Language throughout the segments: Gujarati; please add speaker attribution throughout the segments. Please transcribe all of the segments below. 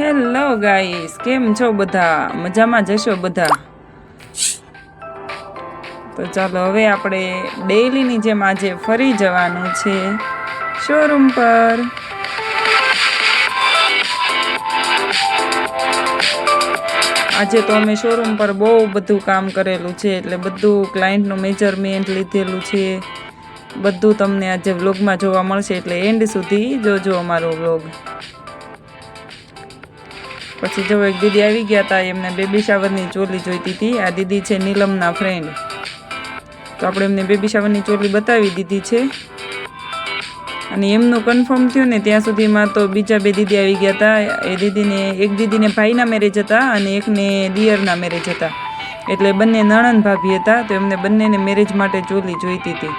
Speaker 1: હેલો ગાઈસ કેમ છો બધા? મજામાં જશો બધા? તો ચાલો, હવે આપણે ડેઈલીની જેમ આજે ફરી જવાનું છે શોરૂમ પર. આજે તો અમે શોરૂમ પર બહુ બધું કામ કરેલું છે, એટલે બધું ક્લાયન્ટનું મેજરમેન્ટ લીધેલું છે. બધું તમને આજે વ્લોગમાં જોવા મળશે, એટલે એન્ડ સુધી જોજો અમારો વ્લોગ પછી જો એક દીદી આવી ગયા હતા એમને બેબી શાવરની ચોલી જોઈતી હતી. આ દીદી છે નીલમના ફ્રેન્ડ તો આપણે એમને બેબી શાવરની ચોલી બતાવી દીધી છે. અને એમનું કન્ફર્મ થયું ને, ત્યાં સુધીમાં તો બીજા બે દીદી આવી ગયા હતા એ દીદીને, એક દીદીને ભાઈના મેરેજ હતા અને એકને દિયરના મેરેજ હતા. એટલે બંને નણંદ ભાભી હતા, તો એમને બંનેને મેરેજ માટે ચોલી જોઈતી હતી.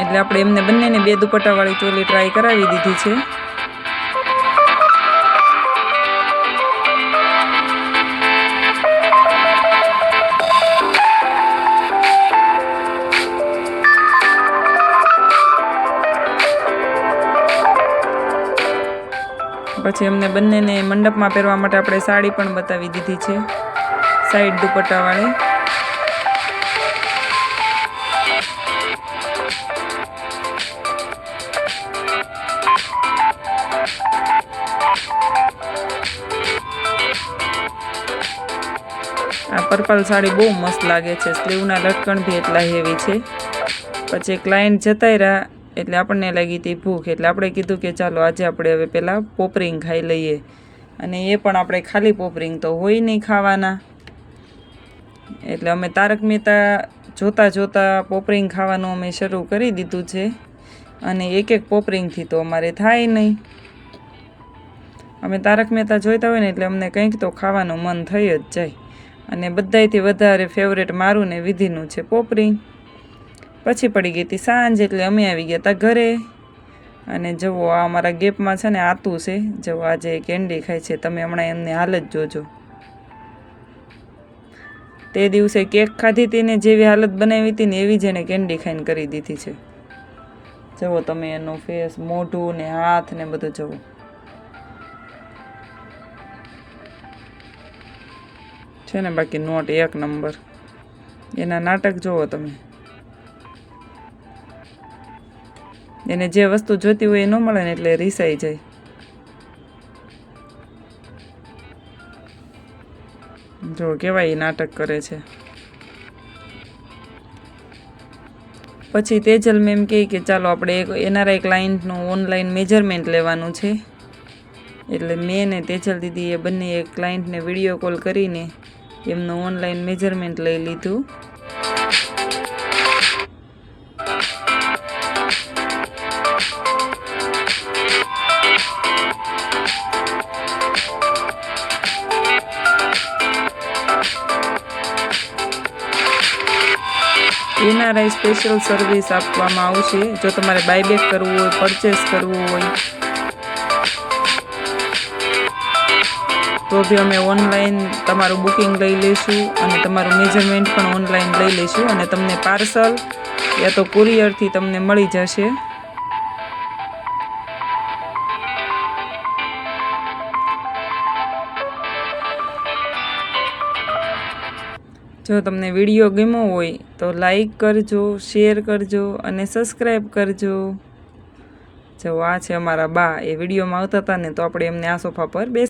Speaker 1: એટલે આપણે એમને બંનેને બે દુપટ્ટાવાળી ચોલી ટ્રાય કરાવી દીધી છે. પછી અમને બંનેને મંડપમાં પહેરવા માટે આપણે સાડી પણ બતાવી દીધી છે. સાઈડ દુપટ્ટાવાળી. આ પર્પલ સાડી બહુ મસ્ત લાગે છે. સ્લીવના લટકણ બી એટલા હેવી છે. પછી ક્લાયન્ટ જતા રહ્યા. એટલે આપણને લાગી હતી ભૂખ. એટલે આપણે કીધું કે ચાલો આજે આપણે હવે પહેલાં પોપરિંગ ખાઈ લઈએ. અને એ પણ આપણે ખાલી પોપરિંગ તો હોય નહીં ખાવાના. એટલે અમે તારક મહેતા જોતાં જોતાં પોપરિંગ ખાવાનું અમે શરૂ કરી દીધું છે. અને એક એક પોપરિંગથી તો અમારે થાય નહીં. અમે તારક મહેતા જોઈતા હોય ને એટલે અમને કંઈક તો ખાવાનું મન થઈ જ જાય. અને બધાયથી વધારે ફેવરેટ મારું ને વિધિનું છે પોપરિંગ. પછી પડી ગઈ હતી સાંજ એટલે અમે આવી ગયા હતા ઘરે. અને જુઓ, આ અમારા ગેપમાં છે ને આતું છે. જુઓ, આજે કેન્ડી ખાય છે. તમે હમણાં એમને હાલ જ જોજો. તે દિવસે કેક ખાધી હતી ને જેવી હાલત બનાવી હતી ને એવી જ એને કેન્ડી ખાઈને કરી દીધી છે. જુઓ, તમે એનો ફેસ મોઢું ને હાથ ને બધું જુઓ. છે ને બાકી નોટ એક નંબર. એના નાટક જુઓ તમે. એને જે વસ્તુ જોતી હોય એ ન મળે ને એટલે રીસાઈ જાય. જો કેવાય એ નાટક કરે છે. પછી તેજલ મેમ કહે કે ચાલો આપણે એક એનઆરઆઈ ક્લાયન્ટનું ઓનલાઈન મેજરમેન્ટ લેવાનું છે. એટલે મેં ને તેજલ દીદી એ બંને એક ક્લાયન્ટને વીડિયો કોલ કરીને એમનું ઓનલાઈન મેજરમેન્ટ લઈ લીધું. એનઆરઆઈ સ્પેશિયલ સર્વિસ આપવામાં આવશે. જો તમારે બાયબેક કરવું હોય પરચેસ કરવું હોય, તો બી અમે ઓનલાઈન તમારું બુકિંગ લઈ લઈશું અને તમારું મેજરમેન્ટ પણ ઓનલાઈન લઈ લઈશું અને તમને પાર્સલ યા તો કુરિયરથી તમને મળી જશે. જો તમને વીડિયો ગમ્યો હોય તો લાઈક કરજો, શેર કરજો અને સબસ્ક્રાઈબ કરજો. જો આ છે અમારા બા, એ વિડીયોમાં આવતા હતા ને તો આપણે એમને આ સોફા પર બેસ